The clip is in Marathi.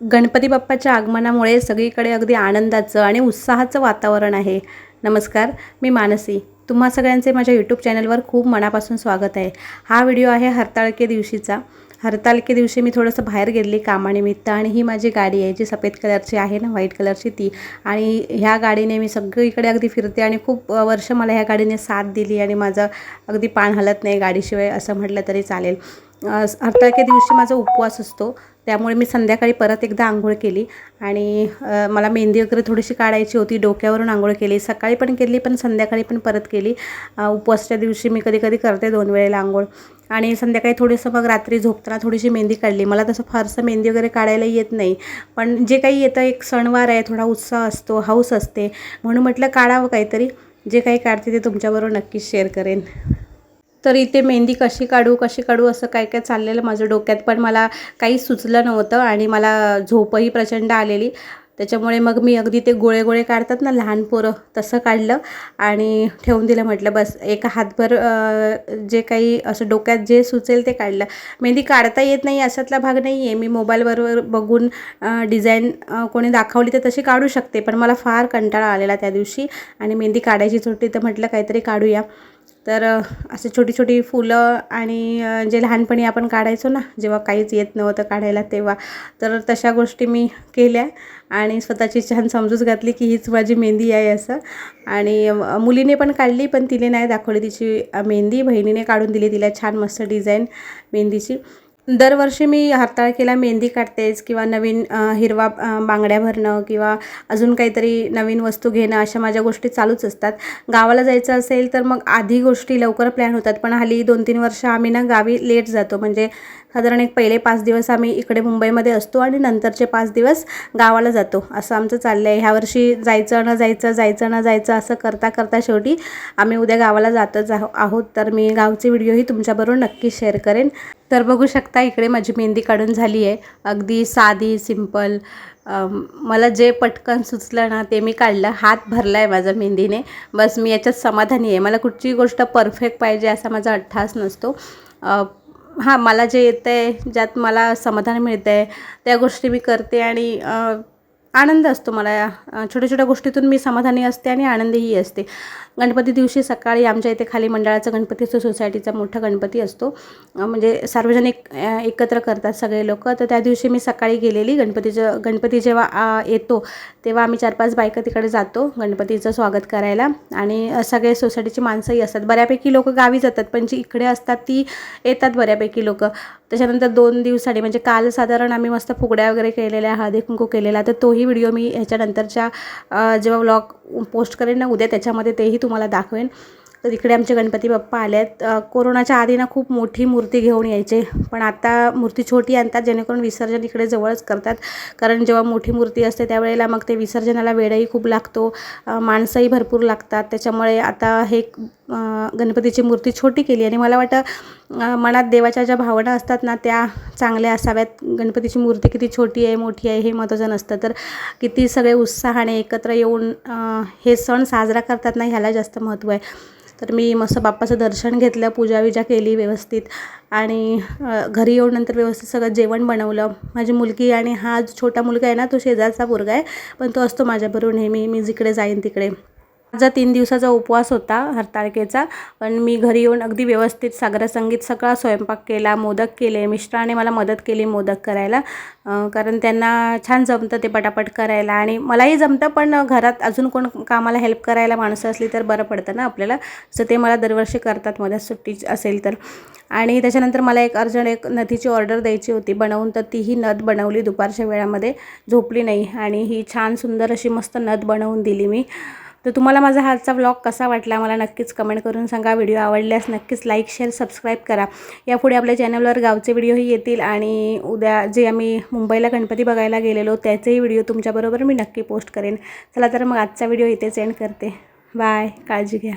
गणपती बाप्पाच्या आगमनामुळे सगळीकडे अगदी आनंदाचं आणि उत्साहाचं वातावरण आहे. नमस्कार मी मानसी. तुम्हा सगळ्यांचे माझ्या यूट्यूब चॅनलवर खूप मनापासून स्वागत आहे. हा व्हिडिओ आहे हरताळके दिवशीचा. हरतालके दिवशी मी थोडंसं बाहेर गेलेली कामानिमित्त आणि ही माझी गाडी आहे जी सफेद कलरची आहे ना व्हाईट कलरची ती. आणि ह्या गाडीने मी सगळीकडे अगदी फिरते आणि खूप वर्ष मला ह्या गाडीने साथ दिली आणि माझं अगदी पान हलत नाही गाडीशिवाय असं म्हटलं तरी चालेल. अ, दिवशी माझा उपवास असतो. त्यामुळे मी संध्याकाळी परत एकदा आंघोळ केली. आणि मला मेहंदी वगैरे थोडीशी काढायची होती. डोक्यावरून आंघोळ केली. सकाळी पण केली पण संध्याकाळी पण परत केली. उपवासच्या दिवशी मी कधी कधी करते दोन वेळेला आंघोळ. आणि संध्याकाळी थोडंसं मग रात्री झोपताना थोडीशी मेहंदी काढली. मला तसं फारसं मेहंदी वगैरे काढायला येत नाही. पण जे काही येतं एक सणवार आहे थोडा उत्साह असतो हौस असते. म्हणून म्हटलं काढावं काहीतरी. जे काही काढते ते तुमच्याबरोबर नक्कीच शेअर करेन. तर इथे मेहंदी कशी काढू कशी काढू असं काय काय चाललेलं माझ्या डोक्यात पण मला काही सुचलं नव्हतं आणि मला झोपही प्रचंड आलेली. त्याच्यामुळे मग मी अगदी ते गोळे गोळे काढतात ना लहान पोरं तसं काढलं आणि ठेवून दिलं. म्हटलं बस एका हातभर जे काही असं डोक्यात जे सुचेल ते काढलं. मेहंदी काढता येत नाही अशातला भाग नाही आहे मी मोबाईलबरोबर बघून डिझाईन कोणी दाखवली तर तशी काढू शकते. पण मला फार कंटाळा आलेला त्या दिवशी आणि मेहंदी काढायची सुट्टी तर म्हटलं काहीतरी काढूया. तर असे छोटी छोटी फुलं आणि जे लहानपणी आपण काढायचो ना जेव्हा काहीच येत नव्हतं काढायला तेव्हा तर तशा गोष्टी मी केल्या आणि स्वतःची छान समजूत घातली की हीच माझी मेहंदी आहे असं. आणि मुलीने पण काढली पण तिने नाही दाखवली. तिची मेहंदी बहिणीने काढून दिली. तिला छान मस्त डिझाईन मेहंदीची. दरवर्षी मी हरताळकेला मेहंदी काढतेच किंवा नवीन हिरवा बांगड्या भरणं किंवा अजून काहीतरी नवीन वस्तू घेणं अशा माझ्या गोष्टी चालूच असतात. गावाला जायचं असेल तर मग आधी गोष्टी लवकर प्लॅन होतात. पण हल्ली दोन तीन वर्ष आम्ही ना गावी लेट जातो. म्हणजे साधारण एक पहिले पाच दिवस आम्ही इकडे मुंबईमध्ये असतो आणि नंतरचे पाच दिवस गावाला जातो. असं आमचं चाललं आहे ह्या वर्षी जायचं न जायचं जायचं न जायचं असं करता करता शेवटी आम्ही उद्या गावाला जातच आहोत. तर मी गावचे व्हिडिओही तुमच्याबरोबर नक्की शेअर करेन. तर बघू शकता इकडे माझी मेहंदी काढून झाली आहे. अगदी साधी सिंपल मला जे पटकन सुचलं ना ते मी काढलं. हात भरला आहे माझा मेहंदीने. बस मी याच्यात समाधानी आहे. मला कुठची गोष्ट परफेक्ट पाहिजे असा माझा अठ्ठास नसतो. हां मला जे येतं आहे ज्यात मला समाधान मिळतं आहे त्या गोष्टी मी करते आणि आनंद असतो मला छोट्या छोट्या गोष्टीतून मी समाधानी असते आणि आनंदीही असते. गणपती दिवशी सकाळी आमच्या इथे खाली मंडळाचा गणपती असतो सोसायटीचा मोठा गणपती असतो. म्हणजे सार्वजनिक एकत्र करतात सगळे लोक. तर त्या दिवशी मी सकाळी गेलेली गणपतीचं गणपती जेव्हा येतो तेव्हा आम्ही चार पाच बायका तिकडे जातो गणपतीचं स्वागत करायला. आणि सगळे सोसायटीची माणसंही असतात. बऱ्यापैकी लोक गावी जातात पण जी इकडे असतात ती येतात बऱ्यापैकी लोक. त्याच्यानंतर दोन दिवसांनी म्हणजे काल साधारण आम्ही मस्त फुगड्या वगैरे केलेल्या हळदी कुंकू केलेला तर तोही व्हिडिओ मी ह्याच्यानंतरच्या जेव्हा व्लॉग पोस्ट करेन ना उद्या त्याच्यामध्ये तेही तुम्हाला दाखवेन. तर इकडे आमचे गणपती बाप्पा आले आहेत कोरोनाच्या आधी ना खूप मोठी मूर्ती घेऊन यायचे. पण आता मूर्ती छोटी आणतात जेणेकरून विसर्जन इकडे जवळच करतात. कारण जेव्हा मोठी मूर्ती असते त्यावेळेला मग ते विसर्जनाला वेळही खूप लागतो. माणसंही भरपूर लागतात. त्याच्यामुळे आता हे गणपतीची मूर्ती छोटी केली आणि मला वाटतं मनात देवाच्या ज्या भावना असतात ना त्या चांगल्या असाव्यात. गणपतीची मूर्ती किती छोटी आहे मोठी आहे हे महत्त्वाचं नसतं. तर किती सगळे उत्साहाने एकत्र येऊन हे सण साजरा करतात ना ह्याला जास्त महत्त्व आहे. तर मी मस्त बाप्पाचं दर्शन घेतलं पूजाविजा केली व्यवस्थित. आणि घरी येऊन नंतर व्यवस्थित सगळं जेवण बनवलं. माझी मुलगी आणि हा जो छोटा मुलगा आहे ना तो शेजारचा मुलगा आहे पण तो असतो माझ्याबरोबर नेहमी. मी जिकडे जाईन तिकडे. माझा तीन दिवसाचा उपवास होता हरताळकेचा पण मी घरी येऊन अगदी व्यवस्थित सागर संगीत सगळा स्वयंपाक केला मोदक केले मिस्टराने मला मदत केली मोदक करायला. कारण त्यांना छान जमतं ते पटापट करायला आणि मलाही जमतं पण घरात अजून कोण कामाला हेल्प करायला माणसं असली तर बरं पडतं ना आपल्याला. सो ते मला दरवर्षी करतात मध्यात सुट्टी असेल तर. आणि त्याच्यानंतर मला एक अर्जंट एक नथीची ऑर्डर द्यायची होती बनवून तर तीही नथ बनवली दुपारच्या वेळामध्ये झोपली नाही. आणि ही छान सुंदर अशी मस्त नथ बनवून दिली मी. तर तुम्हाला माझा आजचा व्लॉग कसा वाटला मला नक्कीच कमेंट करून सांगा. व्हिडिओ आवडल्यास नक्कीच लाईक शेअर सबस्क्राईब करा. यापुढे आपल्या चॅनलवर गावचे व्हिडिओही येतील आणि उद्या जे आम्ही मुंबईला गणपती बघायला गेलेलो त्याचेही व्हिडिओ तुमच्याबरोबर मी नक्की पोस्ट करेन. चला तर मग आजचा व्हिडिओ इथेच एंड करते. बाय काळजी घ्या.